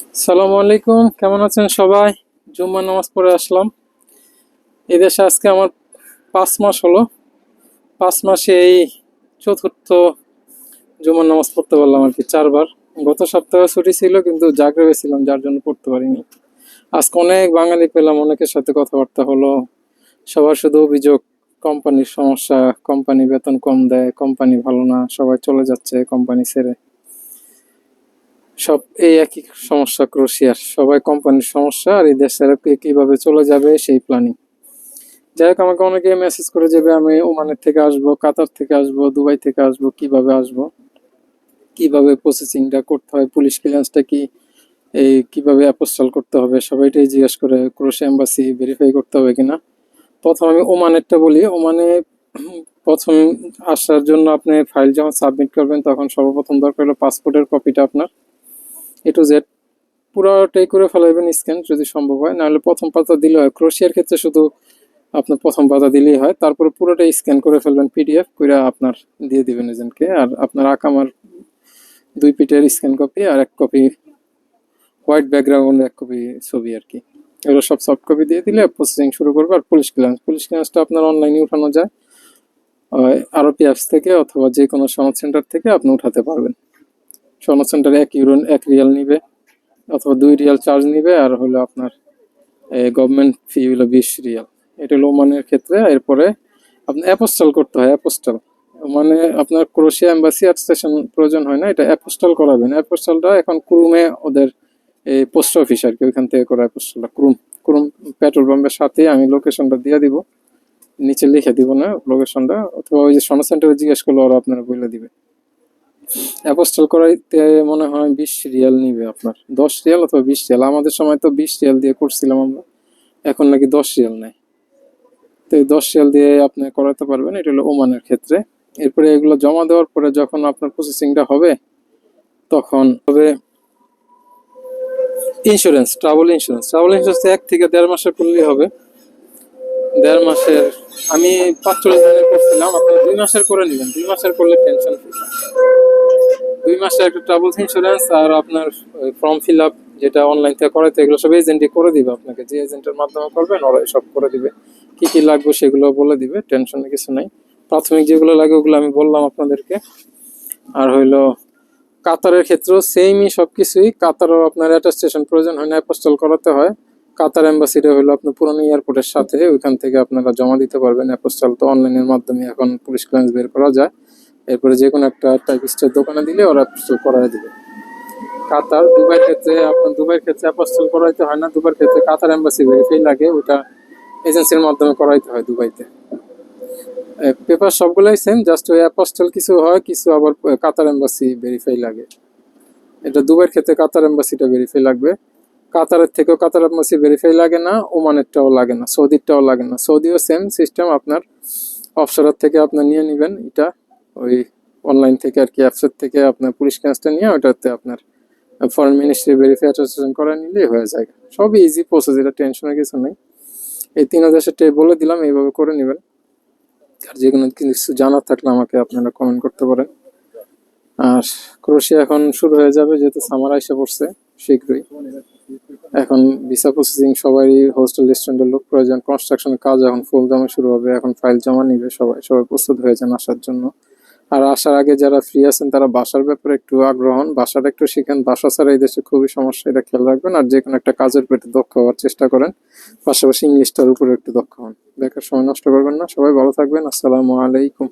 সালামু আলাইকুম, কেমন আছেন সবাই? জুম্মা নামাজ পড়ে আসলাম। এই দেশে আজকে আমার পাঁচ মাস হলো। পাঁচ মাসে এই চতুর্থ জুম্মার নামাজ পড়তে পারলাম আর কি, চারবার। গত সপ্তাহে ছুটি ছিল, কিন্তু জাগরে ছিলাম, যার জন্য পড়তে পারিনি। আজকে অনেক বাঙালি পেলাম, অনেকের সাথে কথাবার্তা হলো। সবার শুধু অভিযোগ, কোম্পানির সমস্যা, কোম্পানি বেতন কম দেয়, কোম্পানি ভালো না, সবাই চলে যাচ্ছে, কোম্পানি ছেড়ে। সব এই একই সমস্যা ক্রোশিয়ার। সবাই কোম্পানির সমস্যা আর এই দেশের কীভাবে চলে যাবে সেই প্ল্যানিং যাই হোক, আমাকে অনেকে মেসেজ করে যাবে আমি ওমানের থেকে আসব, কাতার থেকে আসব, দুবাই থেকে আসব, কীভাবে আসব? কীভাবে প্রসেসিংটা করতে হয়? পুলিশ ক্লিয়ারেন্সটা কি, এই কীভাবে অ্যাপোস্টাল করতে হবে? সবাইটাই জিজ্ঞেস করে, ক্রোশিয়া এম্বাসি ভেরিফাই করতে হবে কিনা প্রথম আমি ওমানেরটা বলি। ওমানে প্রথম আসার জন্য আপনি ফাইল যখন সাবমিট করবেন, তখন সর্বপ্রথম দরকার হলো পাসপোর্টের কপিটা আপনার। এ টু জেড পুরোটাই করে ফেলাইবেন স্ক্যান যদি সম্ভব হয়। নাহলে প্রথম পাতা দিলে হয়। ক্রোশিয়ার ক্ষেত্রে শুধু আপনার প্রথম পাতা দিলেই হয়। তারপরে পুরোটাই স্ক্যান করে ফেলবেন পিডিএফ করে আপনার দিয়ে দিবেন এজেন্টকে আর আপনার আকামার দুই পিটের স্ক্যান কপি আর এক কপি হোয়াইট ব্যাকগ্রাউন্ড এক কপি ছবি আর কি। এগুলো সব সফট কপি দিয়ে দিলে প্রসেসিং শুরু করবে। আর পুলিশ ক্লিয়ারেন্স পুলিশ ক্লিয়ারেন্সটা আপনার অনলাইনে উঠানো যায়। আরপি অ্যাপস থেকে অথবা যে কোনো সনদ সেন্টার থেকে আপনি উঠাতে পারবেন। সনদ সেন্টারে এক ইউরো এক রিয়াল নিবে অথবা দুই রিয়াল চার্জ নিবে আর হলো আপনার গভর্নমেন্ট ফি হলো বিশ রিয়াল। এটা হলো ওমানের ক্ষেত্রে, এরপরে আপনার অ্যাপোস্টাল করতে হয় অ্যাপোস্টাল মানে আপনার ক্রোশিয়া এম্বাসি আর স্টেশন প্রয়োজন হয় না, এটা অ্যাপোস্টাল করাবেন। অ্যাপোস্টালটা এখন ক্রুমে ওদের এই পোস্ট অফিস আর কি, ওইখান থেকে করা অ্যাপোস্টালটা ক্রুম ক্রুম পেট্রোল পাম্পের সাথে আমি লোকেশনটা দিয়ে দিব, নিচে লিখে দিব না লোকেশনটা অথবা ওই যে সনা সেন্টারে জিজ্ঞেস করলে ওরা আপনারা বলে দিবে। অ্যাপোস্টল করাইতে মনে হয় বিশ রিয়াল নিবে আপনার। দশ রিয়াল অথবা বিশ রিয়াল। আমাদের সময় তো বিশ রিয়াল দিয়ে করছিলাম আমরা। এখন নাকি দশ রিয়াল নেয়। তো এই দশ রিয়াল দিয়ে আপনি করাতে পারবেন। এটা হলো ওমানের ক্ষেত্রে। এরপরে এগুলো জমা দেওয়ার পরে যখন আপনার প্রসেসিংটা হবে, তখন হবে insurance travel insurance travel insurance এক থেকে দেড় মাসের করলেই হবে। দেড় মাসের, আমি পাঁচচল্লিশ দিনের করছিলাম। আপনি দুই মাসের করে নেবেন। দুই মাসের করলে টেনশন ফ্রি দুই মাসের একটা ট্রাভেলস ইন্স্যুরেন্স আর আপনার ফর্ম ফিল আপ যেটা অনলাইন থেকে করাইতে, এগুলো সব এজেন্টই করে দিবে আপনাকে। যে এজেন্টের মাধ্যমে করবেন ওরা সব করে দিবে। কি কি লাগবে সেগুলো বলে দিবে টেনশনের কিছু নাই। প্রাথমিক যেগুলো লাগে ওগুলো আমি বললাম আপনাদেরকে। আর হইল, কাতারের ক্ষেত্রেও সেমই সব কিছুই কাতারও আপনার অ্যাটাস্টেশন প্রয়োজন হয় না অ্যাপোস্টল করাতে হয়। কাতার এম্বাসিটা হলো আপনার পুরনো এয়ারপোর্টের সাথে, ওইখান থেকে আপনারা জমা দিতে পারবেন। অ্যাপোস্টল তো অনলাইনের মাধ্যমে এখন পুলিশ ক্লিয়ারেন্স বের করা যায়। এরপরে যে কোনো একটা টাইপিস্টের দোকানে দিলে ওরা অ্যাপোস্টল করাই দিবে। কাতার, দুবাইয়ের ক্ষেত্রে আপনার দুবাইয়ের ক্ষেত্রে অ্যাপোস্টল করাইতে হয় না, দুবাইয়ের ক্ষেত্রে কাতার এম্বাসি ভেরিফাই লাগে, ওটা এজেন্সির মাধ্যমে করাইতে হয় দুবাইতে। পেপার সবগুলাই সেম জাস্ট ওই অ্যাপোস্টল কিছু হয়, কিছু আবার কাতার এম্বাসি ভেরিফাই লাগে। এটা দুবাইয়ের ক্ষেত্রে কাতার এম্বাসিটা ভেরিফাই লাগবে। কাতারের থেকেও কাতার এম্বাসি ভেরিফাই লাগে না, ওমানেরটাও লাগে না, সৌদিরটাও লাগে না। সৌদিও সেম সিস্টেম আপনার অফশোরের থেকে আপনার নিয়ে নেবেন, এটা ওই অনলাইন থেকে আর কি অ্যাপসের থেকে আপনার পুলিশ ক্যান্সটা নিয়ে ওটাতে আপনার ফরেন মিনিস্ট্রি ভেরিফাই অ্যাসোসিয়েশন করে নিলেই হয়ে যায়। সবই ইজি প্রসেস এটা টেনশনের কিছু নেই। এই তিন দেশেরটা বলে দিলাম, এইভাবে করে নেবেন। আর যে কোনো কিছু জানার থাকলে আমাকে আপনারা কমেন্ট করতে পারেন। আর ক্রোশিয়া এখন শুরু হয়ে যাবে, যেহেতু সামার এসে পড়ছে, শীঘ্রই। এখন ভিসা প্রসেসিং সবারই হোস্টেল রেস্টুরেন্টের লোক প্রয়োজন। কনস্ট্রাকশনের কাজ এখন ফুল দামে শুরু হবে, এখন ফাইল জমা নিবে সবাই। সবাই প্রস্তুত হয়ে যান আসার জন্য। আর আসার আগে যারা ফ্রি আছেন, তারা বাসার ব্যাপারে একটু আগ্রহ হন। বাসাটা একটু শিখেন। বাসা ছাড়া এই দেশে খুবই সমস্যা, এটা খেয়াল রাখবেন। আর যে কোনো একটা কাজের পেটে দক্ষ হওয়ার চেষ্টা করেন। পাশাপাশি ইংলিশটার উপরে একটু দক্ষ হন। দেখার সময় নষ্ট করবেন না। সবাই ভালো থাকবেন। আসসালামু আলাইকুম।